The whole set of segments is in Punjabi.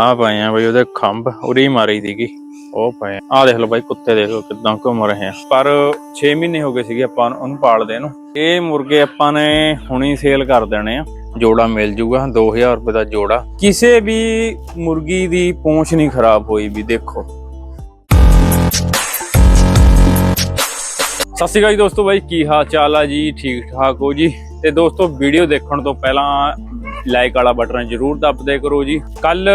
ਆ ਪਏ ਆ ਬਈ ਉਹਦੇ ਖੰਭ, ਉਰੀ ਮਾਰੀ ਸੀਗੀ। ਉਹ ਪਏ ਆ। ਦੇਖ ਲਓ ਬਾਈ, ਕੁੱਤੇ ਦੇਖ ਲਓ ਕਿਦਾਂ ਘੁੰਮ ਰਹੇ ਆ। ਪਰ 6 ਮਹੀਨੇ ਹੋ ਗਏ ਸੀਗੇ ਆਪਾਂ ਉਹਨੂੰ ਪਾਲਦੇ ਨੂੰ। ਇਹ ਮੁਰਗੇ ਆਪਾਂ ਨੇ ਹੁਣੀ ਸੇਲ ਕਰ ਦੇਣੇ ਆ। ਜੋੜਾ ਮਿਲ ਜੂਗਾ 2000 ਰੁਪਏ ਦਾ ਜੋੜਾ। ਕਿਸੇ ਵੀ ਮੁਰਗੀ ਦੀ ਪੂੰਛ ਨਹੀਂ ਖਰਾਬ ਹੋਈ ਵੀ, ਦੇਖੋ। ਸਤਿ ਸ਼੍ਰੀ ਅਕਾਲ ਜੀ ਦੋਸਤੋ ਬਾਈ, ਕੀ ਹਾਲ ਚਾਲ ਆ ਜੀ? ਠੀਕ ਠਾਕ ਹੋ ਜੀ? ਤੇ ਦੋਸਤੋ ਵੀਡੀਓ ਦੇਖਣ ਤੋਂ ਪਹਿਲਾਂ ਲਾਈਕ ਵਾਲਾ ਬਟਨ ਜ਼ਰੂਰ ਦਬਦੇ ਕਰੋ ਜੀ। ਕੱਲ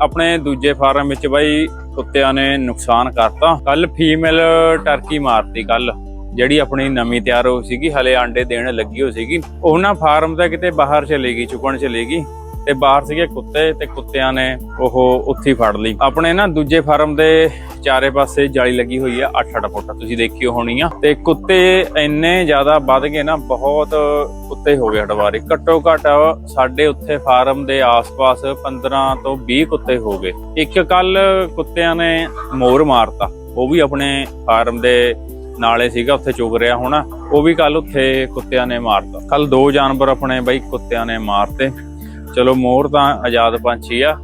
ਆਪਣੇ ਦੂਜੇ ਫਾਰਮ ਵਿੱਚ ਬਾਈ ਕੁੱਤਿਆਂ ਨੇ ਨੁਕਸਾਨ ਕਰਤਾ। ਕੱਲ ਫੀਮੇਲ ਟਰਕੀ ਮਾਰਤੀ ਕੱਲ ਜਿਹੜੀ ਆਪਣੀ ਨਵੀਂ ਤਿਆਰ ਹੋ ਸੀਗੀ, ਹਲੇ ਆਂਡੇ ਦੇਣ ਲੱਗੀ ਹੋ ਸੀਗੀ। ਉਹਨਾਂ ਫਾਰਮ ਦਾ ਕਿਤੇ ਬਾਹਰ ਚਲੇ ਗਈ ਚੁਗਣ ਚਲੇ ਗਈ। ਤੇ ਬਾਹਰ ਸੀਗੇ ਕੁੱਤੇ ਤੇ ਕੁੱਤਿਆਂ ਨੇ ਉਹ ਉੱਥੇ ਫੜ ਲਈ। ਆਪਣੇ ਨਾ ਦੂਜੇ ਫਾਰਮ ਦੇ ਚਾਰੇ ਪਾਸੇ ਜਾਲੀ ਲੱਗੀ ਹੋਈ ਆ 8-8 ਫੁੱਟ। ਤੁਸੀਂ ਦੇਖਿਓ ਹੋਣੀ ਆ। ਤੇ ਕੁੱਤੇ ਇੰਨੇ ਜ਼ਿਆਦਾ ਵੱਧ ਗਏ ਨਾ, ਬਹੁਤ ਕੁੱਤੇ ਹੋ ਗਏ ਹਟਵਾਰੇ। ਘੱਟੋ ਘੱਟ ਸਾਡੇ ਉੱਥੇ ਫਾਰਮ ਦੇ ਆਸ-ਪਾਸ 15 ਤੋਂ 20 ਕੁੱਤੇ ਹੋ ਗਏ। ਇੱਕ ਕੱਲ ਕੁੱਤਿਆਂ ਨੇ ਮੋਰ ਮਾਰਤਾ। ਉਹ ਵੀ ਆਪਣੇ ਫਾਰਮ ਦੇ ਨਾਲੇ ਸੀਗਾ, ਉੱਥੇ ਚੁਗ ਰਿਹਾ ਹੋਣਾ। ਉਹ ਵੀ ਕੱਲ ਉੱਥੇ ਕੁੱਤਿਆਂ ਨੇ ਮਾਰਤਾ। ਕੱਲ ਦੋ ਜਾਨਵਰ ਆਪਣੇ ਬਈ ਕੁੱਤਿਆਂ ਨੇ ਮਾਰਤੇ। ਚਲੋ ਮੋਰ ਤਾਂ ਆਜ਼ਾਦ ਪੰਛੀ ਆ,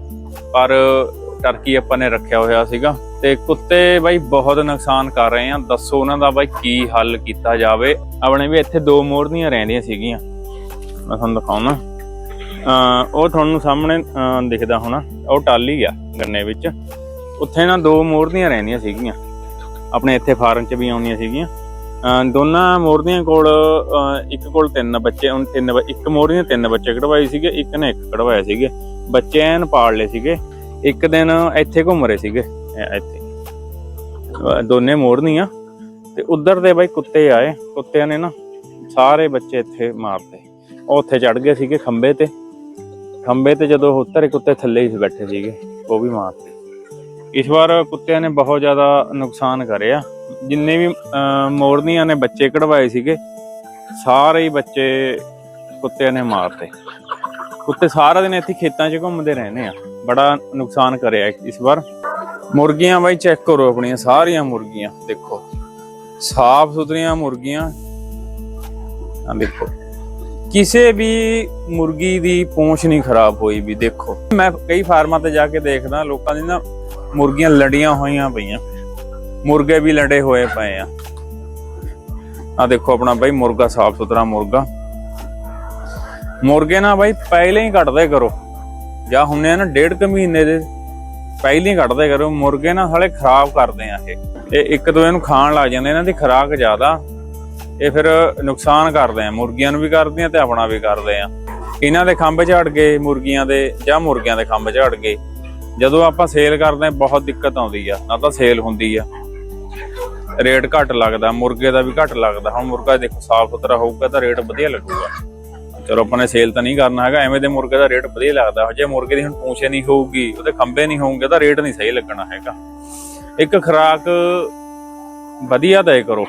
ਪਰ ਟਰਕੀ ਆਪਾਂ ਨੇ ਰੱਖਿਆ ਹੋਇਆ ਸੀਗਾ। ਤੇ ਕੁੱਤੇ ਬਾਈ ਬਹੁਤ ਨੁਕਸਾਨ ਕਰ ਰਹੇ ਆ, ਦੱਸੋ ਉਹਨਾਂ ਦਾ ਬਾਈ ਕੀ ਹੱਲ ਕੀਤਾ ਜਾਵੇ। ਆਪਣੇ ਵੀ ਇੱਥੇ ਦੋ ਮੋਰਨੀਆਂ ਰਹਿੰਦੀਆਂ ਸੀਗੀਆਂ। ਮੈਂ ਤੁਹਾਨੂੰ ਦਿਖਾਉਣਾ। ਅਹ ਉਹ ਤੁਹਾਨੂੰ ਸਾਹਮਣੇ, ਅਹ ਦਿਖਦਾ ਹੋਣਾ। ਉਹ ਟਾਲੀ ਆ ਗੰਨੇ ਵਿੱਚ। ਉੱਥੇ ਨਾ ਦੋ ਮੋਰਨੀਆਂ ਰਹਿੰਦੀਆਂ ਸੀਗੀਆਂ। ਆਪਣੇ ਇੱਥੇ ਫਾਰਮ 'ਚ ਵੀ ਆਉਂਦੀਆਂ ਸੀਗੀਆਂ। ਦੋਨਾਂ ਮੋਰਨੀਆਂ ਕੋਲ ਇੱਕ ਕੋਲ ਤਿੰਨ ਬੱਚੇ ਉਹਨ ਤਿੰਨ ਇੱਕ ਮੋਰਨੀ ਨੇ ਤਿੰਨ ਬੱਚੇ ਕਢਵਾਏ ਸੀਗੇ, ਇੱਕ ਨੇ ਇੱਕ ਕਢਵਾਏ ਸੀਗੇ। ਬੱਚੇ ਐਨ ਪਾਲ ਲਏ ਸੀਗੇ, ਇੱਕ ਦਿਨ ਇੱਥੇ ਘੁੰਮ ਰਹੇ ਸੀਗੇ ਇੱਥੇ। ਦੋਨੇ ਮੋਰਨੀਆਂ, ਤੇ ਉਧਰ ਦੇ ਬਾਈ ਕੁੱਤੇ ਆਏ, ਕੁੱਤਿਆਂ ਨੇ ਨਾ ਸਾਰੇ ਬੱਚੇ ਇੱਥੇ ਮਾਰਦੇ ਉਹ ਉੱਥੇ ਚੜ ਗਏ ਸੀਗੇ ਖੰਬੇ ਤੇ। ਖੰਬੇ ਤੇ ਜਦੋਂ ਉਤਰੇ ਕੁੱਤੇ ਥੱਲੇ ਹੀ ਬੈਠੇ ਸੀਗੇ, ਉਹ ਵੀ ਮਾਰਦੇ ਇਸ ਵਾਰ ਕੁੱਤਿਆਂ ਨੇ ਬਹੁਤ ਜ਼ਿਆਦਾ ਨੁਕਸਾਨ ਕਰਿਆ। ਜਿੰਨੇ ਵੀ ਮੋਰਨੀਆਂ ਨੇ ਬੱਚੇ ਕਢਵਾਏ ਸੀਗੇ, ਸਾਰੇ ਹੀ ਬੱਚੇ ਕੁੱਤਿਆਂ ਨੇ ਮਾਰਤੇ। ਕੁੱਤੇ ਸਾਰਾ ਦਿਨ ਇੱਥੇ ਖੇਤਾਂ 'ਚ ਘੁੰਮਦੇ ਰਹਿੰਦੇ ਆ। ਬੜਾ ਨੁਕਸਾਨ ਕਰਿਆ ਇਸ ਵਾਰ। ਮੁਰਗੀਆਂ ਬਾਈ ਚੈੱਕ ਕਰੋ ਆਪਣੀਆਂ, ਸਾਰੀਆਂ ਮੁਰਗੀਆਂ, ਦੇਖੋ। ਸਾਫ਼ ਸੁਥਰੀਆਂ ਮੁਰਗੀਆਂ। ਆ ਦੇਖੋ। ਕਿਸੇ ਵੀ ਮੁਰਗੀ ਦੀ ਪੂੰਛ ਨਹੀਂ ਖਰਾਬ ਹੋਈ ਵੀ, ਦੇਖੋ। ਮੈਂ ਕਈ ਫਾਰਮਾਂ ਤੇ ਜਾ ਕੇ ਦੇਖਦਾ, ਲੋਕਾਂ ਦੀ ਨਾ ਮੁਰਗੀਆਂ ਲੜੀਆਂ ਹੋਈਆਂ ਪਈਆਂ। ਮੁਰਗੇ ਵੀ ਲੜੇ ਹੋਏ ਪਏ ਆ। ਆ ਦੇਖੋ ਆਪਣਾ ਬਾਈ ਮੁਰਗਾ, ਸਾਫ਼ ਸੁਥਰਾ ਮੁਰਗਾ। ਮੁਰਗੇ ਨਾ ਬਾਈ ਪਹਿਲੇ ਹੀ ਕੱਟਦੇ ਕਰੋ। ਜਾਂ ਹੁੰਨੇ ਆ ਨਾ ਡੇਢ ਕੁ ਮਹੀਨੇ ਦੇ, ਪਹਿਲੇ ਹੀ ਕੱਟਦੇ ਕਰੋ। ਮੁਰਗੇ ਨਾ ਸਾਲੇ ਖਰਾਬ ਕਰਦੇ ਆ ਇਹ। ਇਹ ਇੱਕ ਦੋ ਇਹਨੂੰ ਖਾਣ ਲੱਗ ਜਾਂਦੇ, ਇਹਨਾਂ ਦੀ ਖੁਰਾਕ ਜ਼ਿਆਦਾ। ਇਹ ਫਿਰ ਨੁਕਸਾਨ ਕਰਦੇ ਆ। ਮੁਰਗੀਆਂ ਨੂੰ ਵੀ ਕਰਦੇ ਆ ਤੇ ਆਪਣਾ ਵੀ ਕਰਦੇ ਆ। ਇਹਨਾਂ ਦੇ ਖੰਭ ਝਾੜ ਗਏ ਮੁਰਗੀਆਂ ਦੇ, ਜਾਂ ਮੁਰਗੀਆਂ ਦੇ ਖੰਭ ਝੜ ਗਏ। ਜਦੋਂ ਆਪਾਂ ਸੇਲ ਕਰਦੇ ਆ, ਬਹੁਤ ਦਿੱਕਤ ਆਉਂਦੀ ਆ। ਨਾ ਤਾਂ ਸੇਲ ਹੁੰਦੀ ਆ। ਰੇਟ ਘੱਟ ਲੱਗਦਾ, ਮੁਰਗੇ ਦਾ ਵੀ ਘੱਟ ਲੱਗਦਾ। ਹੁਣ ਮੁਰਗਾ ਦੇਖੋ, ਸਾਫ਼ ਸੁਥਰਾ ਹੋਊਗਾ ਤਾਂ ਰੇਟ ਵਧੀਆ ਲੱਗੂਗਾ। ਚਲੋ, ਆਪਾਂ ਨੇ ਸੇਲ ਤਾਂ ਨਹੀਂ ਕਰਨਾ ਹੈਗਾ, ਐਵੇਂ ਦੇ ਮੁਰਗੇ ਦਾ ਰੇਟ ਵਧੀਆ ਲੱਗਦਾ। ਜੇ ਮੁਰਗੇ ਦੀ ਹੁਣ ਪੂੰਛੇ ਨਹੀਂ ਹੋਊਗੀ, ਉਹਦੇ ਖੰਭੇ ਨਹੀਂ ਹੋਣਗੇ ਤਾਂ ਰੇਟ ਨਹੀਂ ਸਹੀ ਲੱਗਣਾ ਹੈਗਾ। ਇੱਕ ਖੁਰਾਕ ਵਧੀਆ ਦੇ ਕਰੋ।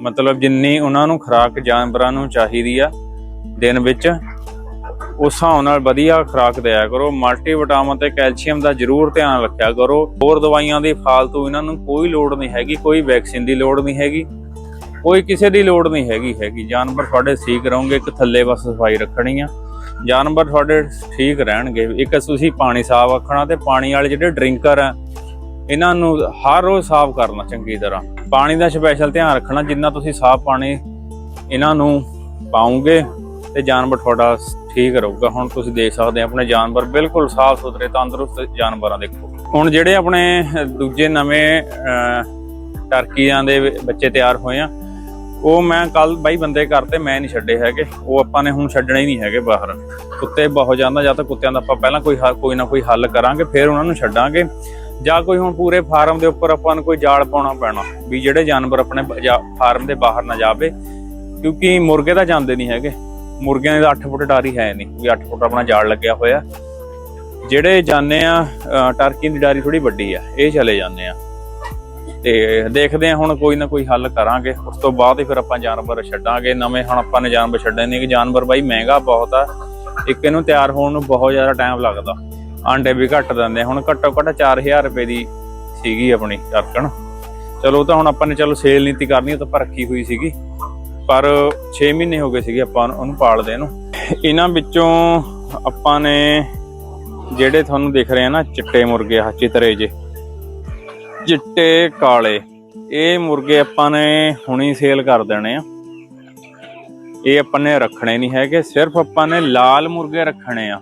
ਮਤਲਬ ਜਿੰਨੀ ਉਹਨਾਂ ਨੂੰ ਖੁਰਾਕ ਜਾਨਵਰਾਂ ਨੂੰ ਚਾਹੀਦੀ ਆ ਦਿਨ ਵਿੱਚ ਉਸ ਹਿਸਾਬ ਨਾਲ ਵਧੀਆ ਖੁਰਾਕ ਦਿਆ ਕਰੋ। ਮਲਟੀਵਿਟਾਮਿਨ ਤੇ ਕੈਲਸ਼ੀਅਮ ਦਾ ਜ਼ਰੂਰ ਧਿਆਨ ਰੱਖਿਆ ਕਰੋ। ਹੋਰ ਦਵਾਈਆਂ ਦੀ ਫਾਲਤੂ ਇਹਨਾਂ ਨੂੰ ਕੋਈ ਲੋੜ ਨਹੀਂ ਹੈਗੀ, ਕੋਈ ਵੈਕਸੀਨ ਦੀ ਲੋੜ ਨਹੀਂ ਹੈਗੀ, ਕੋਈ ਕਿਸੇ ਦੀ ਲੋੜ ਨਹੀਂ ਹੈਗੀ ਹੈਗੀ। ਜਾਨਵਰ ਤੁਹਾਡੇ ਠੀਕ ਰਹੋਗੇ, ਇੱਕ ਥੱਲੇ ਬਸ ਸਫ਼ਾਈ ਰੱਖਣੀ ਆ। ਜਾਨਵਰ ਤੁਹਾਡੇ ਠੀਕ ਰਹਿਣਗੇ। ਇੱਕ ਤੁਸੀਂ ਪਾਣੀ ਸਾਫ਼ ਰੱਖਣਾ ਤੇ ਪਾਣੀ ਵਾਲੇ ਜਿਹੜੇ ਡਰਿੰਕਰ ਆ, ਇਹਨਾਂ ਨੂੰ ਹਰ ਰੋਜ਼ ਸਾਫ਼ ਕਰਨਾ ਚੰਗੀ ਤਰ੍ਹਾਂ। ਪਾਣੀ ਦਾ ਸਪੈਸ਼ਲ ਧਿਆਨ ਰੱਖਣਾ, ਜਿੰਨਾ ਤੁਸੀਂ ਸਾਫ਼ ਪਾਣੀ ਇਹਨਾਂ ਨੂੰ ਪਾਉਂਗੇ ਤੇ ਜਾਨਵਰ ਤੁਹਾਡਾ ਠੀਕ ਰਹੂਗਾ। ਹੁਣ ਤੁਸੀਂ ਦੇਖ ਸਕਦੇ ਆ ਆਪਣੇ ਜਾਨਵਰ ਬਿਲਕੁਲ ਸਾਫ਼ ਸੁਥਰੇ, ਤੰਦਰੁਸਤ ਜਾਨਵਰਾਂ ਦੇਖੋ। ਹੁਣ ਜਿਹੜੇ ਆਪਣੇ ਦੂਜੇ ਨਵੇਂ ਟਰਕੀਆਂ ਦੇ ਬੱਚੇ ਤਿਆਰ ਹੋਏ ਆ, ਉਹ ਮੈਂ ਕੱਲ ਬਾਈ ਬੰਦੇ ਕਰਤੇ ਮੈਂ ਨਹੀਂ ਛੱਡੇ ਹੈਗੇ। ਉਹ ਆਪਾਂ ਨੇ ਹੁਣ ਛੱਡਣੇ ਹੀ ਨਹੀਂ ਹੈਗੇ ਬਾਹਰ। ਕੁੱਤੇ ਬਹੁਤ ਜਾਂਦਾ ਜਾਂ ਤਾਂ ਕੁੱਤਿਆਂ ਦਾ ਆਪਾਂ ਪਹਿਲਾਂ ਕੋਈ ਹੱਲ- ਕੋਈ ਨਾ ਕੋਈ ਹੱਲ ਕਰਾਂਗੇ, ਫਿਰ ਉਹਨਾਂ ਨੂੰ ਛੱਡਾਂਗੇ। ਜਾਂ ਕੋਈ ਹੁਣ ਪੂਰੇ ਫਾਰਮ ਦੇ ਉੱਪਰ ਆਪਾਂ ਨੂੰ ਕੋਈ ਜਾਲ ਪਾਉਣਾ ਪੈਣਾ, ਵੀ ਜਿਹੜੇ ਜਾਨਵਰ ਆਪਣੇ ਫਾਰਮ ਦੇ ਬਾਹਰ ਨਾ ਜਾਵੇ, ਕਿਉਂਕਿ ਮੁਰਗੇ ਤਾਂ ਜਾਂਦੇ ਨਹੀਂ ਹੈਗੇ। ਮੁਰਗਿਆਂ ਦੀ 8 ਫੁੱਟ ਡਾਰੀ ਹੈ ਨਹੀਂ, ਵੀ 8 ਫੁੱਟ ਆਪਣਾ ਜਾਲ ਲੱਗਿਆ ਹੋਇਆ। ਜਿਹੜੇ ਜਾਂਦੇ ਆ ਟਰਕੀ ਦੀ ਡਾਰੀ ਥੋੜੀ ਵੱਡੀ ਆ, ਇਹ ਚਲੇ ਜਾਂਦੇ ਆ। ਤੇ ਦੇਖਦੇ ਆ ਹੁਣ ਕੋਈ ਨਾ ਕੋਈ ਹੱਲ ਕਰਾਂਗੇ, ਉਸ ਤੋਂ ਬਾਅਦ ਹੀ ਫਿਰ ਆਪਾਂ ਜਾਨਵਰ ਛੱਡਾਂਗੇ। ਨਵੇਂ ਹੁਣ ਆਪਾਂ ਨੇ ਜਾਨਵਰ ਛੱਡਣੇ ਨਹੀਂ ਕਿ ਜਾਨਵਰ ਬਾਈ ਮਹਿੰਗਾ ਬਹੁਤ ਆ, ਇੱਕ ਇਹਨੂੰ ਤਿਆਰ ਹੋਣ ਨੂੰ ਬਹੁਤ ਜ਼ਿਆਦਾ ਟਾਈਮ ਲੱਗਦਾ। ਆਂਡੇ ਵੀ ਘੱਟ ਦਿੰਦੇ ਹੁਣ ਘੱਟੋ ਘੱਟ 4000 ਰੁਪਏ ਦੀ ਸੀਗੀ ਆਪਣੀ ਟਰਕਣ ਚਲੋ ਉਹ ਤਾਂ ਹੁਣ ਆਪਾਂ ਨੇ, ਚਲੋ ਸੇਲ ਨੀਤੀ ਕਰਨੀ, ਉਹ ਤਾਂ ਆਪਾਂ ਰੱਖੀ ਹੋਈ ਸੀਗੀ। ਪਰ 6 ਮਹੀਨੇ ਹੋ ਗਏ ਸੀਗੇ ਆਪਾਂ ਉਹਨੂੰ ਪਾਲਦੇ ਨੂੰ। ਇਹਨਾਂ ਵਿੱਚੋਂ ਆਪਾਂ ਨੇ ਜਿਹੜੇ ਤੁਹਾਨੂੰ ਦਿਖ ਰਹੇ ਆ ਨਾ ਚਿੱਟੇ ਮੁਰਗੇ ਆ ਚਿਤਰੇ ਜੇ ਚਿੱਟੇ, ਕਾਲੇ। ਇਹ ਮੁਰਗੇ ਆਪਾਂ ਨੇ ਹੁਣੀ ਸੇਲ ਕਰ ਦੇਣੇ ਆ। ਇਹ ਆਪਾਂ ਨੇ ਰੱਖਣੇ ਨਹੀਂ ਹੈਗੇ, ਸਿਰਫ ਆਪਾਂ ਨੇ ਲਾਲ ਮੁਰਗੇ ਰੱਖਣੇ ਆ।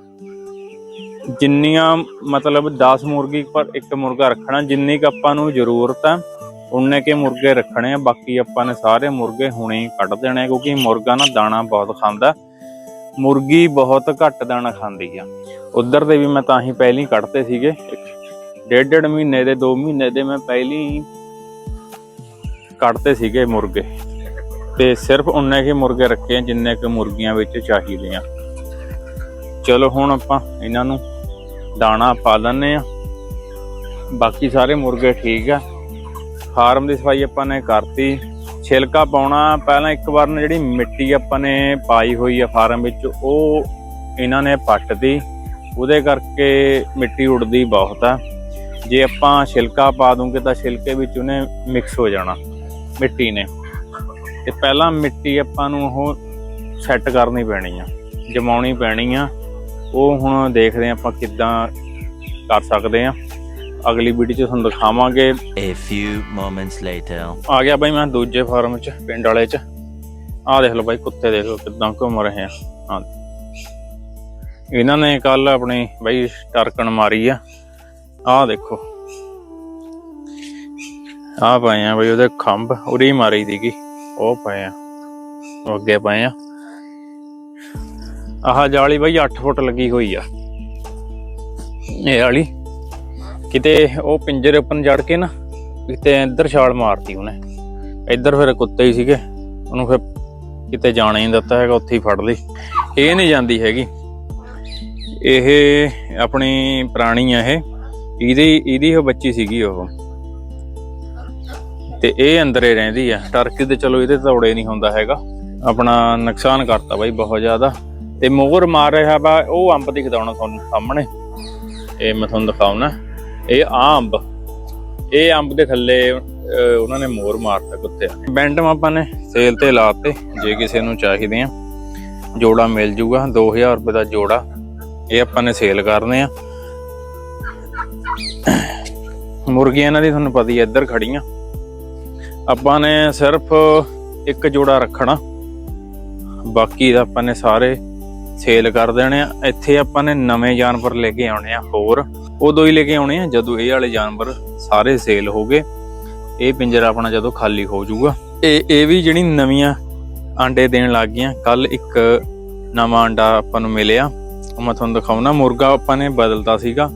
ਜਿੰਨੀਆਂ ਮਤਲਬ 10 ਮੁਰਗੀ ਪਰ ਇੱਕ ਮੁਰਗਾ ਰੱਖਣਾ, ਜਿੰਨੀ ਕ ਆਪਾਂ ਨੂੰ ਜ਼ਰੂਰਤ ਆ। ਉਨੇ ਕੇ ਮੁਰਗੇ ਰੱਖਣੇ ਆ ਬਾਕੀ ਆਪਾਂ ਨੇ ਸਾਰੇ ਮੁਰਗੇ ਹੁਣੇ ਹੀ ਕੱਢ ਦੇਣੇ ਆ, ਕਿਉਂਕਿ ਮੁਰਗਾ ਨਾ ਦਾਣਾ ਬਹੁਤ ਖਾਂਦਾ। ਮੁਰਗੀ ਬਹੁਤ ਘੱਟ ਦਾਣਾ ਖਾਂਦੀ ਆ। ਉਧਰ ਦੇ ਵੀ ਮੈਂ ਤਾਂ ਹੀ ਪਹਿਲੀ ਕੱਢਤੇ ਸੀਗੇ। ਡੇਢ ਡੇਢ ਮਹੀਨੇ ਦੇ 2 ਮਹੀਨੇ ਦੇ ਮੈਂ ਪਹਿਲੀ ਕੱਢਤੇ ਸੀਗੇ ਮੁਰਗੇ। ਤੇ ਸਿਰਫ ਉਨੇ ਕੇ ਮੁਰਗੇ ਰੱਖੇ ਜਿੰਨੇ ਕਿ ਮੁਰਗੀਆਂ ਵਿੱਚ ਚਾਹੀਦੇ ਆ। ਚਲੋ ਹੁਣ ਆਪਾਂ ਇਹਨਾਂ ਨੂੰ ਦਾਣਾ ਪਾ ਲੈਂਦੇ ਆ। ਬਾਕੀ ਸਾਰੇ ਮੁਰਗੇ ਠੀਕ ਆ। ਫਾਰਮ ਦੀ ਸਫ਼ਾਈ ਆਪਾਂ ਨੇ ਕਰਤੀ। ਛਿਲਕਾ ਪਾਉਣਾ, ਪਹਿਲਾਂ ਇੱਕ ਵਾਰ ਨਾ ਜਿਹੜੀ ਮਿੱਟੀ ਆਪਾਂ ਨੇ ਪਾਈ ਹੋਈ ਆ ਫਾਰਮ ਵਿੱਚ, ਉਹ ਇਹਨਾਂ ਨੇ ਪੱਟਦੀ ਉਹਦੇ ਕਰਕੇ ਮਿੱਟੀ ਉੱਡਦੀ ਬਹੁਤ ਆ। ਜੇ ਆਪਾਂ ਛਿਲਕਾ ਪਾ ਦੂੰਗੇ ਤਾਂ ਛਿਲਕੇ ਵਿੱਚ ਉਹਨੇ ਮਿਕਸ ਹੋ ਜਾਣਾ, ਮਿੱਟੀ ਨੇ। ਤੇ ਪਹਿਲਾਂ ਮਿੱਟੀ ਆਪਾਂ ਨੂੰ ਉਹ ਸੈੱਟ ਕਰਨੀ ਪੈਣੀ ਆ, ਜਮਾਉਣੀ ਪੈਣੀ ਆ। ਉਹ ਹੁਣ ਦੇਖਦੇ ਆ ਆਪਾਂ ਕਿੱਦਾਂ ਕਰ ਸਕਦੇ ਆ ਅਗਲੀ ਵੀਡੀਓ 'ਚ ਤੁਹਾਨੂੰ ਦਿਖਾਵਾਂਗੇ। A few moments later. ਆ ਗਿਆ ਬਾਈ ਮੈਂ ਦੂਜੇ ਫਾਰਮ 'ਚ ਪਿੰਡ ਵਾਲੇ 'ਚ। ਆਹ ਦੇਖ ਲਓ ਬਾਈ ਕੁੱਤੇ ਦੇਖ ਲਓ ਕਿੱਦਾਂ ਘੁੰਮ ਰਹੇ ਆ। ਹਾਂ। ਇਹਨਾਂ ਨੇ ਕੱਲ ਆਪਣੀ ਬਾਈ ਟਰਕਣ ਮਾਰੀ ਆ। ਆਹ ਦੇਖੋ। ਆਹ ਪਏ ਆ ਬਾਈ ਉਹਦੇ ਖੰਭ ਉਰੀ ਮਾਰੀ ਸੀਗੀ। ਉਹ ਪਏ ਆ। ਉਹ ਅੱਗੇ ਪਏ ਆ। ਆਹ ਜਾਲੀ ਬਾਈ 8 ਫੁੱਟ ਲੱਗੀ ਹੋਈ ਆ। ਇਹ ਵਾਲੀ। ਕਿਤੇ ਉਹ ਪਿੰਜਰੇ ਉੱਪਰ ਜੜ ਕੇ ਨਾ ਕਿਤੇ ਇੱਧਰ ਛਾਲ ਮਾਰਤੀ ਉਹਨੇ। ਇੱਧਰ ਫਿਰ ਕੁੱਤੇ ਹੀ ਸੀਗੇ, ਉਹਨੂੰ ਫਿਰ ਕਿਤੇ ਜਾਣਾ ਹੀ ਨਹੀਂ ਦਿੱਤਾ ਹੈਗਾ, ਉੱਥੇ ਹੀ ਫੜ ਲਈ। ਇਹ ਨਹੀਂ ਜਾਂਦੀ ਹੈਗੀ। ਇਹ ਆਪਣੀ ਪ੍ਰਾਣੀ ਆ ਇਹ, ਇਹਦੀ ਇਹਦੀ ਉਹ ਬੱਚੀ ਸੀਗੀ ਉਹ। ਤੇ ਇਹ ਅੰਦਰੇ ਰਹਿੰਦੀ ਆ। ਟਰਕੀ ਤੇ ਚਲੋ ਇਹਦੇ ਤੌੜੇ ਨਹੀਂ ਹੁੰਦਾ ਹੈਗਾ। ਆਪਣਾ ਨੁਕਸਾਨ ਕਰਤਾ ਬਾਈ ਬਹੁਤ ਜ਼ਿਆਦਾ। ਤੇ ਮੋਹਰ ਮਾਰ ਰਿਹਾ ਵਾ, ਉਹ ਅੰਬ ਦਿਖਦਾਉਣਾ ਤੁਹਾਨੂੰ ਸਾਹਮਣੇ। ਇਹ ਮੈਂ ਤੁਹਾਨੂੰ ਦਿਖਾਉਣਾ। ਇਹ ਆ ਇਹ ਅੰਬ ਦੇ ਥੱਲੇ ਉਹਨਾਂ ਨੇ ਮੋਰ ਮਾਰਤਾ ਕੁੱਤੇ ਬੈਂਡਮ ਆਪਾਂ ਨੇ ਸੇਲ ਤੇ ਲਾਤੇ, ਜੇ ਕਿਸੇ ਨੂੰ ਚਾਹੀਦੇ ਆ। ਜੋੜਾ ਮਿਲ ਜੂਗਾ 2000 ਰੁਪਏ ਦਾ ਜੋੜਾ। ਇਹ ਆਪਾਂ ਨੇ ਸੇਲ ਕਰਨੇ ਆ। ਮੁਰਗੀਆਂ ਇਹਨਾਂ ਦੀ ਤੁਹਾਨੂੰ ਪਤਾ ਹੀ ਇੱਧਰ ਖੜੀਆਂ ਆਪਾਂ ਨੇ ਸਿਰਫ ਇੱਕ ਜੋੜਾ ਰੱਖਣਾ। ਬਾਕੀ ਦਾ ਆਪਾਂ ਨੇ ਸਾਰੇ ਸੇਲ ਕਰ ਦੇਣੇ ਆ। ਇੱਥੇ ਆਪਾਂ ਨੇ ਨਵੇਂ ਜਾਨਵਰ ਲੈ ਕੇ ਆਉਣੇ ਆ, ਹੋਰ। ਉਦੋਂ ਹੀ ਲੈ ਕੇ ਆਉਣੇ ਆ, ਜਦੋਂ ਇਹ ਵਾਲੇ ਜਾਨਵਰ ਸਾਰੇ ਸੇਲ ਹੋ ਗਏ, ਇਹ ਪਿੰਜਰਾ ਆਪਣਾ ਜਦੋਂ ਖਾਲੀ ਹੋ ਜਾਊਗਾ। ਇਹ ਇਹ ਵੀ ਜਿਹੜੀ ਨਵੀਆਂ ਆਂਡੇ ਦੇਣ ਲੱਗ ਗਈਆਂ ਕੱਲ ਇੱਕ ਨਵਾਂ ਆਂਡਾ ਆਪਾਂ ਨੂੰ ਮਿਲਿਆ। ਉਹ ਮੈਂ ਤੁਹਾਨੂੰ ਦਿਖਾਉਣਾ, ਮੁਰਗਾ ਆਪਾਂ ਨੇ ਬਦਲਤਾ ਸੀਗਾ।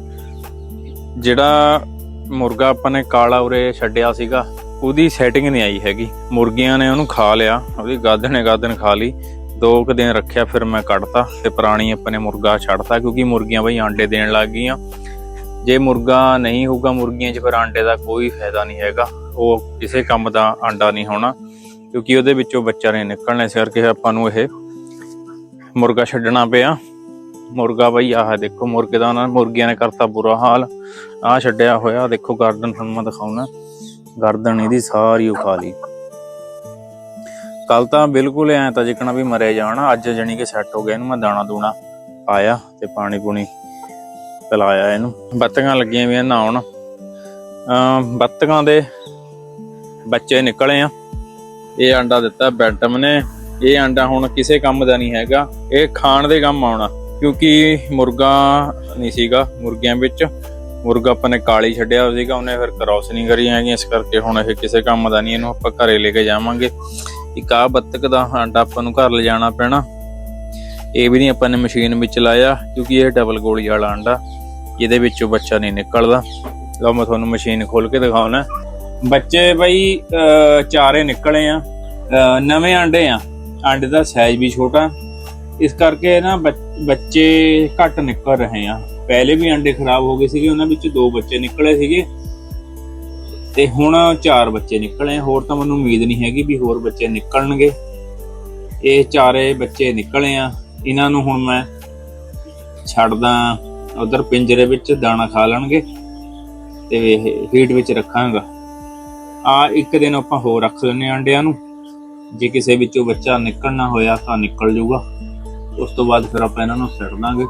ਜਿਹੜਾ ਮੁਰਗਾ ਆਪਾਂ ਨੇ ਕਾਲਾ ਉਰੇ ਛੱਡਿਆ ਸੀਗਾ, ਉਹਦੀ ਸੈਟਿੰਗ ਨਹੀਂ ਆਈ ਹੈਗੀ। ਮੁਰਗੀਆਂ ਨੇ ਉਹਨੂੰ ਖਾ ਲਿਆ, ਉਹਦੀ ਗਾਦਣੇ ਗਾਦਣ ਖਾ ਲਈ। ਦੋ ਕੁ ਦਿਨ ਰੱਖਿਆ, ਫਿਰ ਮੈਂ ਕੱਢਤਾ, ਤੇ ਪੁਰਾਣੀ ਆਪਾਂ ਨੇ ਮੁਰਗਾ ਛੱਡਤਾ, ਕਿਉਂਕਿ ਮੁਰਗੀਆਂ ਬਈ ਆਂਡੇ ਦੇਣ ਲੱਗ ਗਈਆਂ। ਜੇ ਮੁਰਗਾ ਨਹੀਂ ਹੋਊਗਾ ਮੁਰਗੀਆਂ 'ਚ, ਫਿਰ ਆਂਡੇ ਦਾ ਕੋਈ ਫਾਇਦਾ ਨਹੀਂ ਹੈਗਾ। ਉਹ ਕਿਸੇ ਕੰਮ ਦਾ ਆਂਡਾ ਨਹੀਂ ਹੋਣਾ, ਕਿਉਂਕਿ ਉਹਦੇ ਵਿੱਚੋਂ ਬੱਚਾ ਨੇ ਨਿਕਲਣਾ। ਇਸ ਕਰਕੇ ਆਪਾਂ ਨੂੰ ਇਹ ਮੁਰਗਾ ਛੱਡਣਾ ਪਿਆ। ਮੁਰਗਾ ਬਈ, ਆਹ ਦੇਖੋ, ਮੁਰਗੇ ਦਾ ਉਹਨਾਂ ਮੁਰਗੀਆਂ ਨੇ ਕਰਤਾ ਬੁਰਾ ਹਾਲ। ਆਹ ਛੱਡਿਆ ਹੋਇਆ, ਦੇਖੋ ਗਰਦਨ ਤੁਹਾਨੂੰ ਮੈਂ ਦਿਖਾਉਣਾ। ਗਰਦਨ ਇਹਦੀ ਸਾਰੀ ਉਖਾ ਲਈ। ਕੱਲ ਤਾਂ ਬਿਲਕੁਲ ਐ ਤਾਂ ਜਿਕਣਾ ਵੀ ਮਰਿਆ ਜਾਣਾ। ਅੱਜ ਜਣੀ ਕਿ ਸੈੱਟ ਹੋ ਗਿਆ, ਇਹਨੂੰ ਮੈਂ ਦਾਣਾ ਦੂਣਾ ਪਾਇਆ ਤੇ ਪਾਣੀ ਪੂਣੀ ਪਿਲਾਇਆ ਇਹਨੂੰ। ਬੱਤਕਾਂ ਲੱਗੀਆਂ ਵੀ ਨਹਾਉਣ ਅਮ ਬੱਤਕਾਂ ਦੇ ਬੱਚੇ ਨਿਕਲੇ ਆ। ਇਹ ਆਂਡਾ ਦਿੱਤਾ ਬੈਟਮ ਨੇ। ਇਹ ਆਂਡਾ ਹੁਣ ਕਿਸੇ ਕੰਮ ਦਾ ਨਹੀਂ ਹੈਗਾ। ਇਹ ਖਾਣ ਦੇ ਕੰਮ ਆਉਣਾ। ਕਿਉਂਕਿ ਮੁਰਗਾ ਨਹੀਂ ਸੀਗਾ ਮੁਰਗਿਆਂ ਵਿੱਚ। ਮੁਰਗਾ ਆਪਾਂ ਨੇ ਕਾਲੀ ਛੱਡਿਆ ਹੋਇਆ ਸੀਗਾ। ਉਹਨੇ ਫਿਰ ਕ੍ਰਾਸ ਨਹੀਂ ਕਰੀ ਹੈਗੀ ਇਸ ਕਰਕੇ ਹੁਣ ਇਹ ਕਿਸੇ ਕੰਮ ਦਾ ਨਹੀਂ। ਇਹਨੂੰ ਆਪਾਂ ਘਰੇ ਲੈ ਕੇ ਜਾਵਾਂਗੇ। ਇੱਕ ਆ ਬੱਤਕ ਦਾ ਆਂਡਾ ਆਪਾਂ ਨੂੰ ਘਰ ਲਿਜਾਣਾ ਪੈਣਾ। ਇਹ ਵੀ ਨਹੀਂ ਆਪਾਂ ਨੇ ਮਸ਼ੀਨ ਵਿੱਚ ਲਾਇਆ। ਕਿਉਂਕਿ ਇਹ ਡਬਲ ਗੋਲੀ ਵਾਲਾ ਆਂਡਾ ਜਿਹਦੇ ਵਿੱਚੋਂ ਬੱਚਾ ਨਹੀਂ ਨਿਕਲਦਾ। ਲਓ ਮੈਂ ਤੁਹਾਨੂੰ ਮਸ਼ੀਨ ਖੋਲ ਕੇ ਦਿਖਾਉਣਾ। ਬੱਚੇ ਬਈ ਚਾਰੇ ਨਿਕਲੇ ਆ। ਨਵੇਂ ਆਂਡੇ ਆ। ਆਂਡੇ ਦਾ ਸਾਈਜ਼ ਵੀ ਛੋਟਾ। ਇਸ ਕਰਕੇ ਨਾ ਬੱਚ- ਬੱਚੇ ਘੱਟ ਨਿਕਲ ਰਹੇ ਆ। ਪਹਿਲੇ ਵੀ ਆਂਡੇ ਖਰਾਬ ਹੋ ਗਏ ਸੀਗੇ, ਉਹਨਾਂ ਵਿੱਚ ਦੋ ਬੱਚੇ ਨਿਕਲੇ ਸੀਗੇ। ਤੇ ਹੁਣ ਚਾਰ ਬੱਚੇ ਨਿਕਲੇ ਆ। ਹੋਰ ਤਾਂ ਮੈਨੂੰ ਉਮੀਦ ਨਹੀਂ ਹੈਗੀ ਵੀ ਹੋਰ ਬੱਚੇ ਨਿਕਲਣਗੇ। ਇਹ ਚਾਰੇ ਬੱਚੇ ਨਿਕਲੇ ਆ। ਇਹਨਾਂ ਨੂੰ ਹੁਣ ਮੈਂ ਛੱਡਦਾ ਉਧਰ ਪਿੰਜਰੇ ਵਿੱਚ ਦਾਣਾ ਖਾ ਲੈਣਗੇ ਤੇ ਹੀਟ ਵਿੱਚ ਰੱਖਾਂਗਾ। ਆ ਇੱਕ ਦਿਨ ਆਪਾਂ ਹੋਰ ਰੱਖ ਲੈਣੇ ਆਂਡਿਆਂ ਨੂੰ। ਜੇ ਕਿਸੇ ਵਿੱਚੋਂ ਬੱਚਾ ਨਿਕਲਣਾ ਹੋਇਆ ਤਾਂ ਨਿਕਲ ਜਾਊਗਾ। ਉਸ ਤੋਂ ਬਾਅਦ ਫਿਰ ਆਪਾਂ ਇਹਨਾਂ ਨੂੰ ਛੱਡ ਦਾਂਗੇ।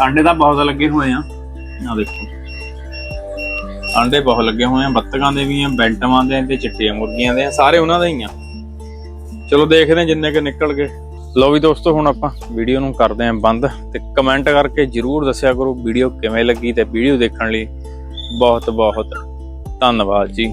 ਆਂਡੇ ਤਾਂ ਬਹੁਤ ਲੱਗੇ ਹੋਏ ਆ। ਆ ਦੇਖੋ। ਆਂਡੇ ਬਹੁਤ ਲੱਗੇ ਹੋਏ ਆ, ਬੱਤਕਾਂ ਦੇ ਵੀ ਆ ਬੈਂਟਮਾਂ ਦੇ ਤੇ ਚਿੱਟੀਆਂ ਮੁਰਗੀਆਂ ਦੇ ਸਾਰੇ ਉਹਨਾਂ ਦੇ ਹੀ ਆ। ਚਲੋ ਦੇਖਦੇ ਆ ਜਿੰਨੇ ਕਿ ਨਿਕਲ ਗਏ। ਲਓ ਵੀ ਦੋਸਤੋ, ਹੁਣ ਆਪਾਂ ਵੀਡੀਓ ਨੂੰ ਕਰਦੇ ਆਂ ਬੰਦ ਤੇ ਕਮੈਂਟ ਕਰਕੇ ਜਰੂਰ ਦੱਸਿਆ ਕਰੋ ਵੀਡੀਓ ਕਿਵੇਂ ਲੱਗੀ ਤੇ ਵੀਡੀਓ ਦੇਖਣ ਲਈ ਬਹੁਤ ਬਹੁਤ ਧੰਨਵਾਦ ਜੀ।